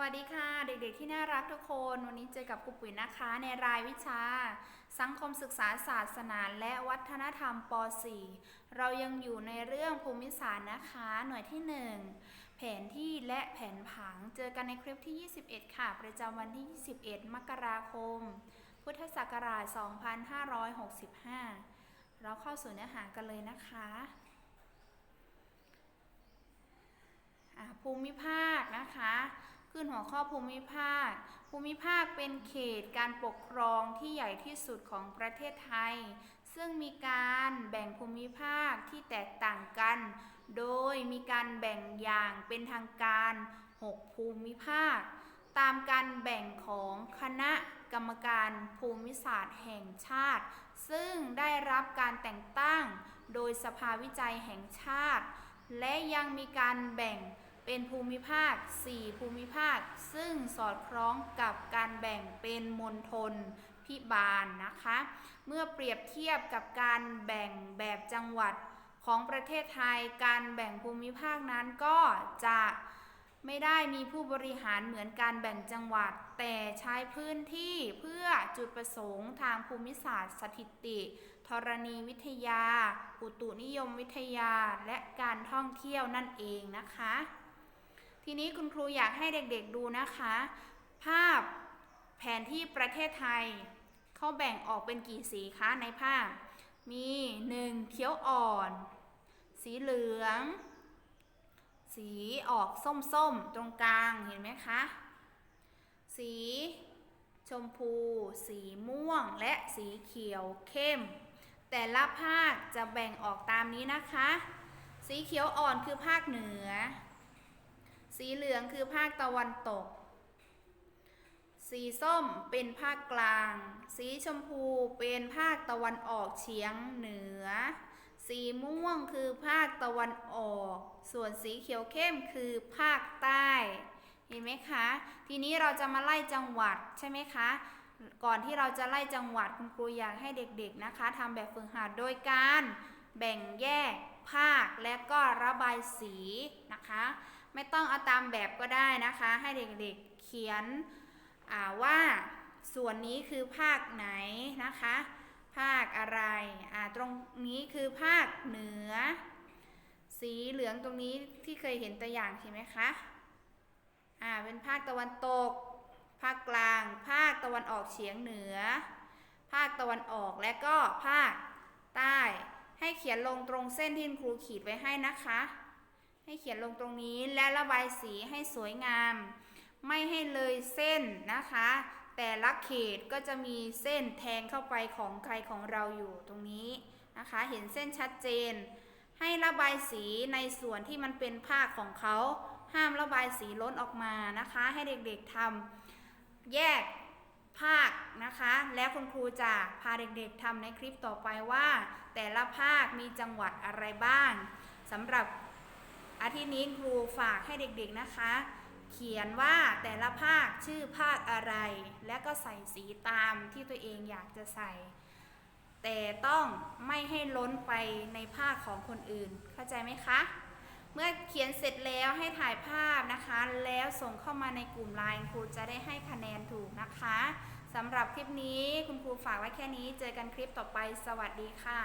วัสดีค่ะ เด็กๆที่น่ารักทุกคน วันนี้เจอกับครูปุ๋ยนะคะ ในรายวิชา สังคมศึกษาศาสนาและวัฒนธรรมป .4 เรายังอยู่ในเรื่องภูมิศาสตร์นะคะ หน่วยที่ 1 แผนที่และแผนผังเจอกันในคลิปที่ 21 ค่ะ ประจำวันที่ 21 มกราคม พุทธศักราช 2565 เราเข้าสู่เนื้อหากันเลยนะคะภูมิภาคนะคะ ขึ้นหัวข้อภูมิภาค ภูมิภาคเป็นเขตการปกครองที่ใหญ่ที่สุดของประเทศไทย ซึ่งมีการแบ่งภูมิภาคที่แตกต่างกัน โดยมีการแบ่งอย่างเป็นทางการ 6 ภูมิภาค ตามการแบ่งของคณะกรรมการภูมิศาสตร์แห่งชาติ ซึ่งได้รับการแต่งตั้ง โดยสภาวิจัยแห่งชาติ และยังมีการแบ่ง เป็นภูมิภาค 4 ภูมิภาค ซึ่งสอดคล้องกับการแบ่งเป็นมณฑลพิบาลนะคะ เมื่อเปรียบเทียบกับการแบ่งแบบจังหวัดของประเทศไทย การแบ่งภูมิภาคนั้นก็จะไม่ได้มีผู้บริหารเหมือนการแบ่งจังหวัด แต่ใช้พื้นที่เพื่อจุดประสงค์ทางภูมิศาสตร์สถิติ ธรณีวิทยา อุตุนิยมวิทยา และการท่องเที่ยวนั่นเองนะคะ ทีนี้คุณครูอยากให้เด็กๆดูนะคะ ภาพแผนที่ประเทศไทยเขาแบ่งออกเป็นกี่สีคะในภาพ มี 1. เขียวอ่อน สีเหลือง สีออกส้มๆ ตรงกลางเห็นไหมคะ สีชมพู สีม่วง และสีเขียวเข้ม แต่ละภาคจะแบ่งออกตามนี้นะคะ สีเขียวอ่อนคือภาคเหนือ สีเหลืองคือภาคตะวันตก สีส้มเป็นภาคกลาง สีชมพูเป็นภาคตะวันออกเฉียงเหนือ สีม่วงคือภาคตะวันออก ส่วนสีเขียวเข้มคือภาคใต้ เห็นไหมคะ ทีนี้เราจะมาไล่จังหวัดใช่ไหมคะ ก่อนที่เราจะไล่จังหวัดคุณครูอยากให้เด็กๆนะคะทำแบบฝึกหัดโดยการแบ่งแยกภาคและก็ระบายสีนะคะ ไม่ต้องเอาตามแบบก็ได้นะคะ ให้เด็กๆเขียนว่าส่วนนี้คือภาคไหนนะคะ ภาคอะไรอ่าตรงนี้คือภาคเหนือ สีเหลืองตรงนี้ที่เคยเห็นตัวอย่างใช่ไหมคะอ่าเป็นภาคตะวันตก ภาคกลาง ภาคตะวันออกเฉียงเหนือ ภาคตะวันออกและก็ภาคใต้ ให้เขียนลงตรงเส้นที่ครูขีดไว้ให้นะคะ ให้เขียนลงตรงนี้และระบายสีให้สวยงาม ไม่ให้เลยเส้นนะคะ แต่ละเขตก็จะมีเส้นแทงเข้าไปของใครของเราอยู่ตรงนี้นะคะ เห็นเส้นชัดเจน ให้ระบายสีในส่วนที่มันเป็นภาคของเขา ห้ามระบายสีล้นออกมานะคะ ให้เด็กๆทำแยกภาคนะคะ แล้วคุณครูจะพาเด็กๆทำในคลิปต่อไปว่า แต่ละภาคมีจังหวัดอะไรบ้างสำหรับ อาทิตย์นี้ครูฝากให้เด็กๆนะคะ เขียนว่าแต่ละภาคชื่อภาคอะไร และก็ใส่สีตามที่ตัวเองอยากจะใส่ แต่ต้องไม่ให้ล้นไปในภาคของคนอื่น เข้าใจไหมคะ เมื่อเขียนเสร็จแล้วให้ถ่ายภาพนะคะ แล้วส่งเข้ามาในกลุ่มไลน์ครูจะได้ให้คะแนนถูกนะคะสำหรับคลิปนี้คุณครูฝากไว้แค่นี้ เจอกันคลิปต่อไป สวัสดีค่ะ